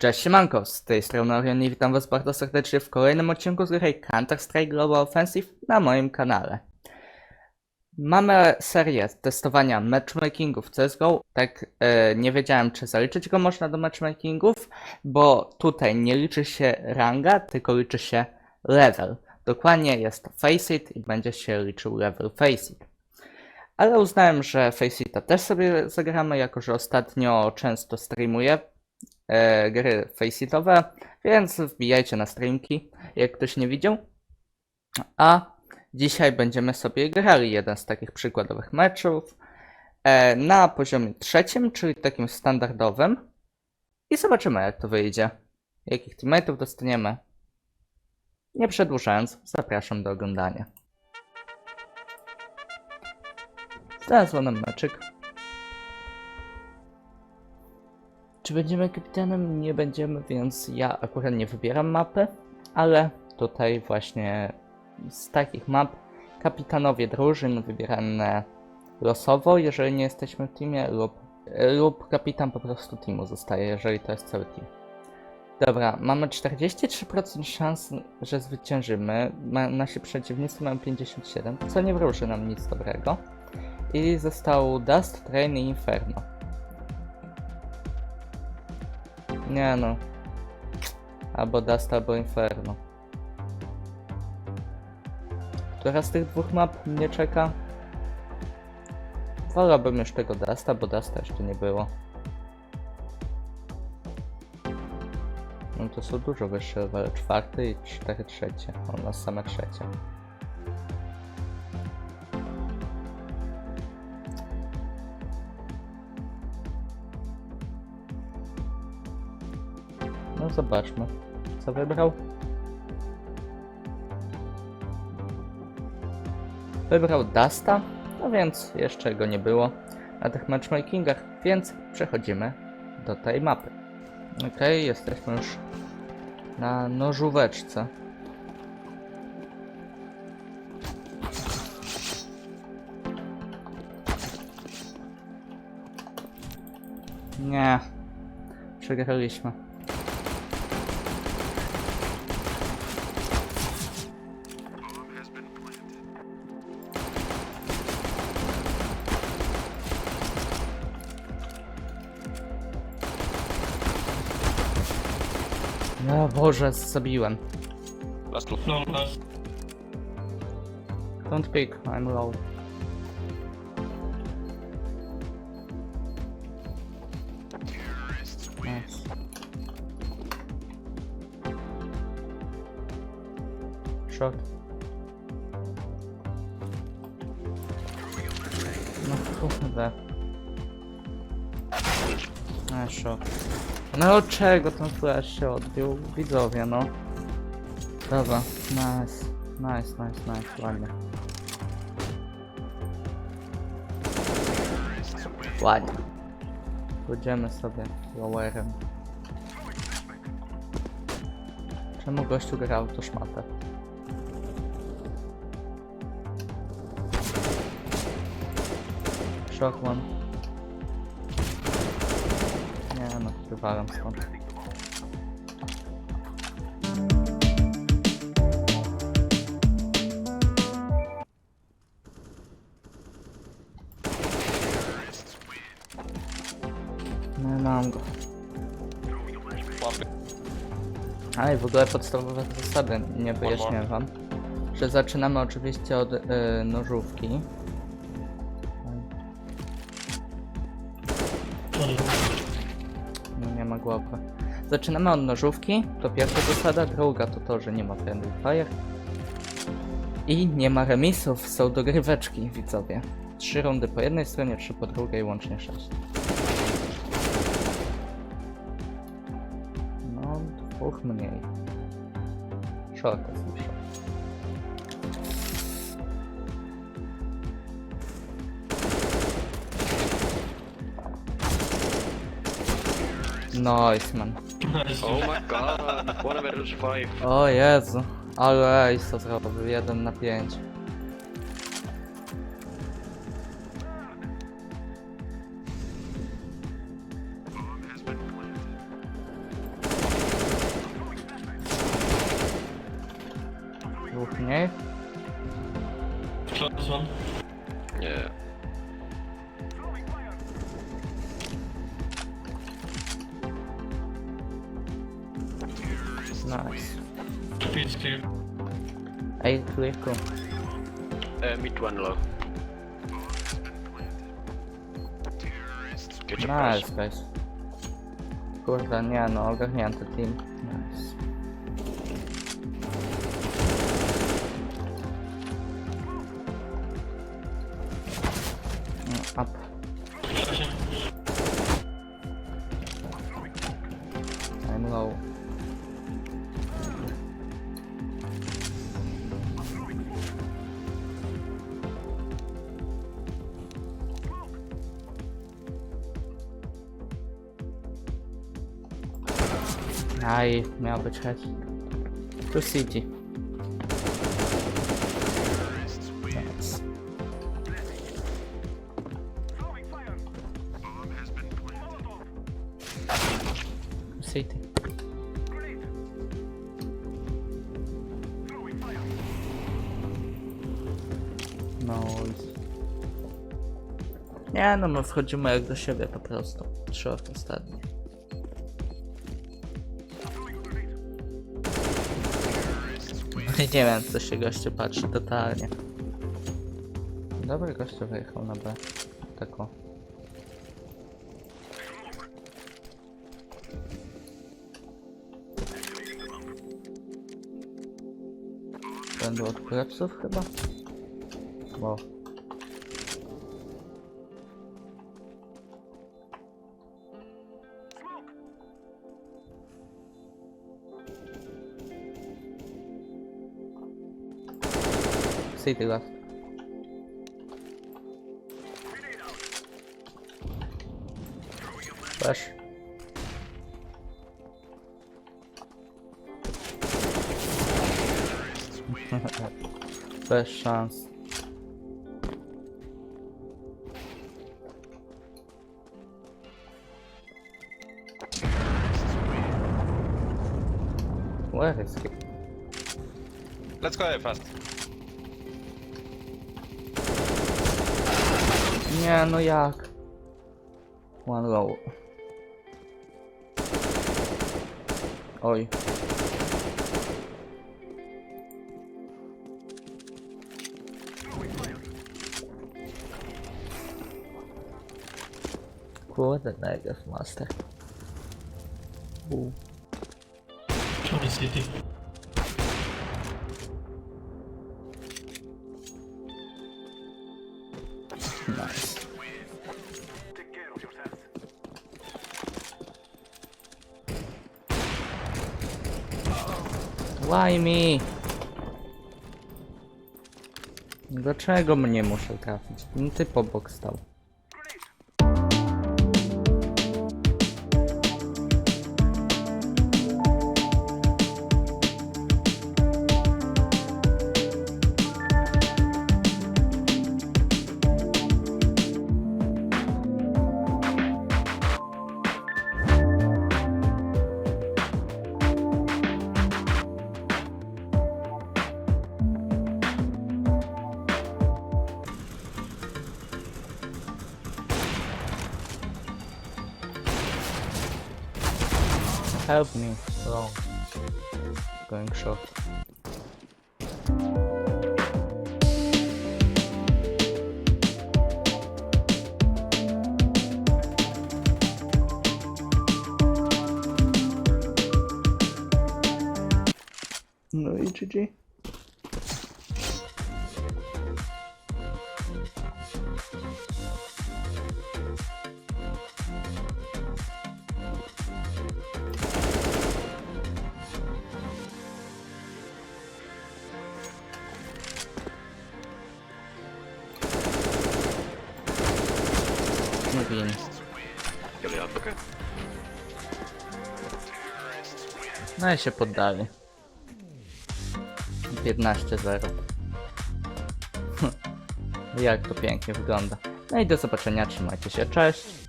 Cześć siemanko, z tej strony Orion i witam was bardzo serdecznie w kolejnym odcinku z gry Counter-Strike Global Offensive na moim kanale. Mamy serię testowania matchmakingów CSGO. Tak, e, nie wiedziałem czy zaliczyć go można do matchmakingów, bo tutaj nie liczy się ranga, tylko liczy się level. Dokładnie jest Faceit i będzie się liczył level Faceit. Ale uznałem, że Faceita też sobie zagramy, jako że ostatnio często streamuję e, gry faceitowe, więc wbijajcie na streamki, jak ktoś nie widział. A dzisiaj będziemy sobie grali jeden z takich przykładowych meczów e, na poziomie trzecim, czyli takim standardowym. I zobaczymy jak to wyjdzie. Jakich teammateów dostaniemy. Nie przedłużając, zapraszam do oglądania. Znalazłem nam meczyk. Czy będziemy kapitanem? Nie będziemy, więc ja akurat nie wybieram mapy, ale tutaj właśnie z takich map kapitanowie drużyn wybierane losowo, jeżeli nie jesteśmy w teamie, lub, lub kapitan po prostu teamu zostaje, jeżeli to jest cały team. Dobra, mamy 43% szans, że zwyciężymy. Ma, nasi przeciwnicy mają 57, co nie wróży nam nic dobrego. I został Dust, Train i Inferno. Nie no. Albo Dust, albo Inferno. Która z tych dwóch map mnie czeka? Wolałbym już tego Dusta, bo Dusta jeszcze nie było. No to są dużo wyższe levele, czwarty i cztery trzecie. O nas same trzecie. No zobaczmy, co wybrał. Wybrał Dusta, no więc jeszcze go nie było na tych matchmakingach, więc przechodzimy do tej mapy. Okej, jesteśmy już na nożóweczce. Nie, przegraliśmy. Boże, zabiłem. Last two. No, last. Don't pick, I'm low. Nice. Shot. No kurde. A, shot. No od czego ten flash się odbił? Widzowie, no. Dobra, nice. Nice, nice, nice, ładnie. Ładnie. Pójdziemy sobie lowerem. Czemu gościu grał to szmatę? Shockman. Nie no, wywalam stąd. No mam go. Ale w ogóle podstawowe zasady nie wyjaśnię wam. Że zaczynamy oczywiście od y, nożówki. Sorry. Głowy. Zaczynamy od nożówki, to pierwsza zasada, druga to to, że nie ma friendly fire. I nie ma remisów, są dogryweczki, widzowie. Trzy rundy po jednej stronie, trzy po drugiej, łącznie sześć. No, dwóch mniej. Short jest Nice, man. Oh my god, one versus five. O Jezu, ale ace to zrobił, 1 na 5. Dwóch mniej. Nice. Speed's clear. Ej, człowieku. E, mid one low. Get Nice, price. guys. Kurde, nie no, ogarnięty team. Nice. No, Up. Aj, miał być head. Tu City. Nice. City. No. Nie no, my wchodzimy jak do siebie po prostu. Short ostatni. Nie wiem, co się gościu patrzy totalnie. Dobry gościu wyjechał na B. Tak o. Będą od klepsów chyba? Wow. City left. Flash. Bez szans. Where is he? Let's go there fast. Nie, no jak? One low. Oj. Kurde, Negev Master. U. Tony City. Nice. Why me? Dlaczego mnie muszę trafić? Ty po bok stał. Help me. Long. Going short. No okay. No i się poddali. 15-0. Jak to pięknie wygląda. No i do zobaczenia, trzymajcie się, cześć!